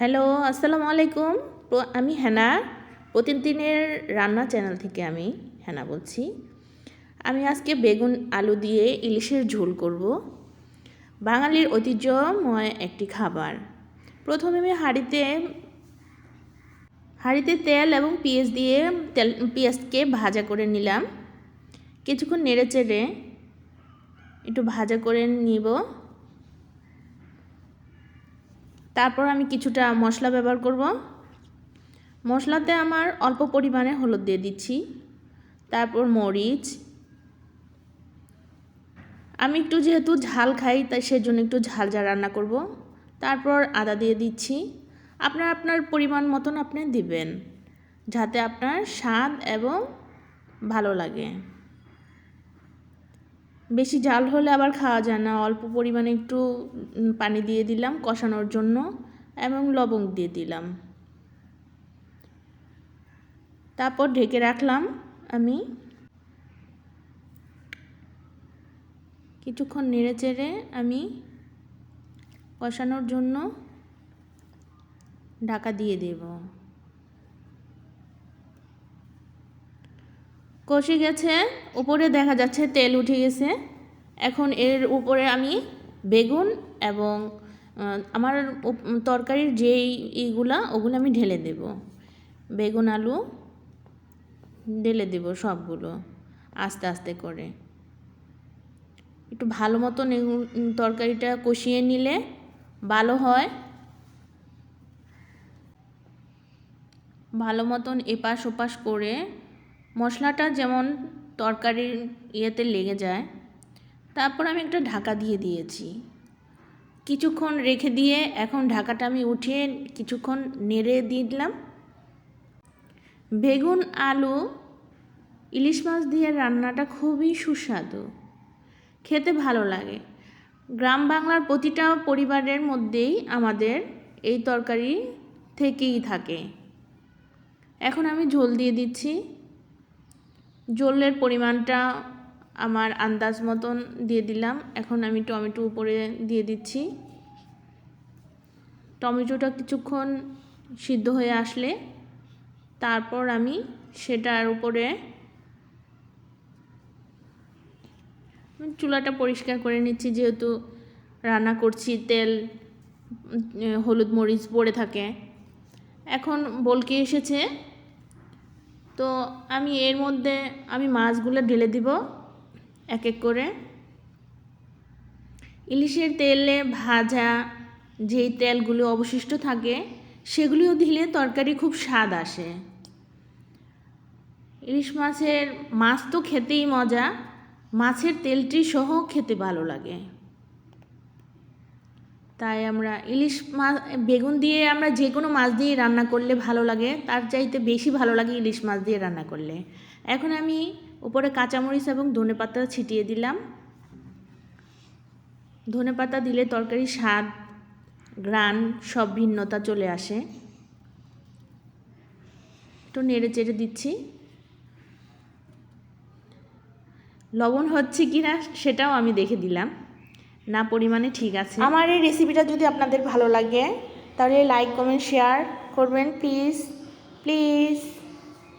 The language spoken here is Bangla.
হ্যালো, আসসালামু আলাইকুম। আমি হেনা, প্রতিদিনের রান্না চ্যানেল থেকে আমি হেনা বলছি। আমি আজকে বেগুন, আলু দিয়ে ইলিশের ঝোল করব। বাঙালির ঐতিহ্যময় একটি খাবার। প্রথমে আমি হাঁড়িতে হাঁড়িতে তেল এবং পেঁয়াজ দিয়ে তেল, পেঁয়াজকে ভাজা করে নিলাম। কিছুক্ষণ নেড়ে চেড়ে একটু ভাজা করে নিব। তারপর আমি কিছুটা মশলা ব্যবহার করব। মশলাতে আমার অল্প পরিমাণে হলুদ দিয়ে দিচ্ছি। তারপর মরিচ। আমি একটু যেহেতু ঝাল খাই, তাই সেজন্য একটু ঝাল ঝাল রান্না করব। তারপর আদা দিয়ে দিচ্ছি। আপনার আপনার পরিমাণ মতন আপনি দিবেন, যাতে আপনার স্বাদ এবং ভালো লাগে। বেশি জাল হলে আবার খাওয়া যায় না। অল্প পরিমাণে একটু পানি দিয়ে দিলাম কষানোর জন্য এবং লবঙ্গ দিয়ে দিলাম। তারপর ঢেকে রাখলাম আমি কিছুক্ষণ নেড়ে চেড়ে আমি কষানোর জন্য ঢাকা দিয়ে দেব। কষে গেছে, উপরে দেখা যাচ্ছে তেল উঠে গেছে। এখন এর উপরে আমি বেগুন এবং আমার তরকারির যেই ইগুলা, ওগুলো আমি ঢেলে দেব। বেগুন, আলু ঢেলে দেব সবগুলো আস্তে আস্তে করে। একটু ভালো মতন তরকারিটা কষিয়ে নিলে ভালো হয়। ভালো মতন এপাশ ওপাশ করে মশলাটা যেমন তরকারির ইয়েতে লেগে যায়, তারপর আমি একটা ঢাকা দিয়ে দিয়েছি। কিছুক্ষণ রেখে দিয়ে এখন ঢাকাটা আমি উঠিয়ে কিছুক্ষণ নেড়ে দিলাম। বেগুন, আলু, ইলিশ মাছ দিয়ে রান্নাটা খুবই সুস্বাদু। খেতে ভালো লাগে। গ্রাম বাংলার প্রতিটা পরিবারের মধ্যেই আমাদের এই তরকারি থেকেই থাকে। এখন আমি ঝোল দিয়ে দিচ্ছি। ঝোলের পরিমাণটা আমার আন্দাজ মতন দিয়ে দিলাম। এখন আমি টমেটো উপরে দিয়ে দিচ্ছি। টমেটোটা কিছুক্ষণ সিদ্ধ হয়ে আসলে তারপর আমি সেটার উপরে চুলাটা পরিষ্কার করে নিচ্ছি, যেহেতু রান্না করছি, তেল হলুদ মরিচ পড়ে থাকে। এখন বলকে এসেছে তো আমি এর মধ্যে, আমি মাছগুলো ঢেলে দিব এক এক করে। ইলিশের তেলে ভাজা যেই তেলগুলো অবশিষ্ট থাকে, সেগুলিও দিলে তরকারি খুব স্বাদ আসে। ইলিশ মাছের মাছ তো খেতেই মজা, মাছের তেলটি সহ খেতে ভালো লাগে। তাই আমরা ইলিশ মাছ বেগুন দিয়ে আমরা যে কোনো মাছ দিয়ে রান্না করলে ভালো লাগে। তার চাইতে বেশি ভালো লাগে ইলিশ মাছ দিয়ে রান্না করলে। এখন আমি উপরে কাঁচামরিচ এবং ধনেপাতা ছিটিয়ে দিলাম। ধনেপাতা দিলে তরকারির স্বাদ গ্রান সব ভিন্নতা চলে আসে। একটু নেড়ে চেড়ে দিচ্ছি। লবণ হচ্ছে কি না সেটাও আমি দেখে দিলাম। না পরিমাণে ঠিক আছে। আমার এই রেসিপিটা যদি আপনাদের ভালো লাগে, তাহলে লাইক কমেন্ট শেয়ার করবেন প্লিজ প্লিজ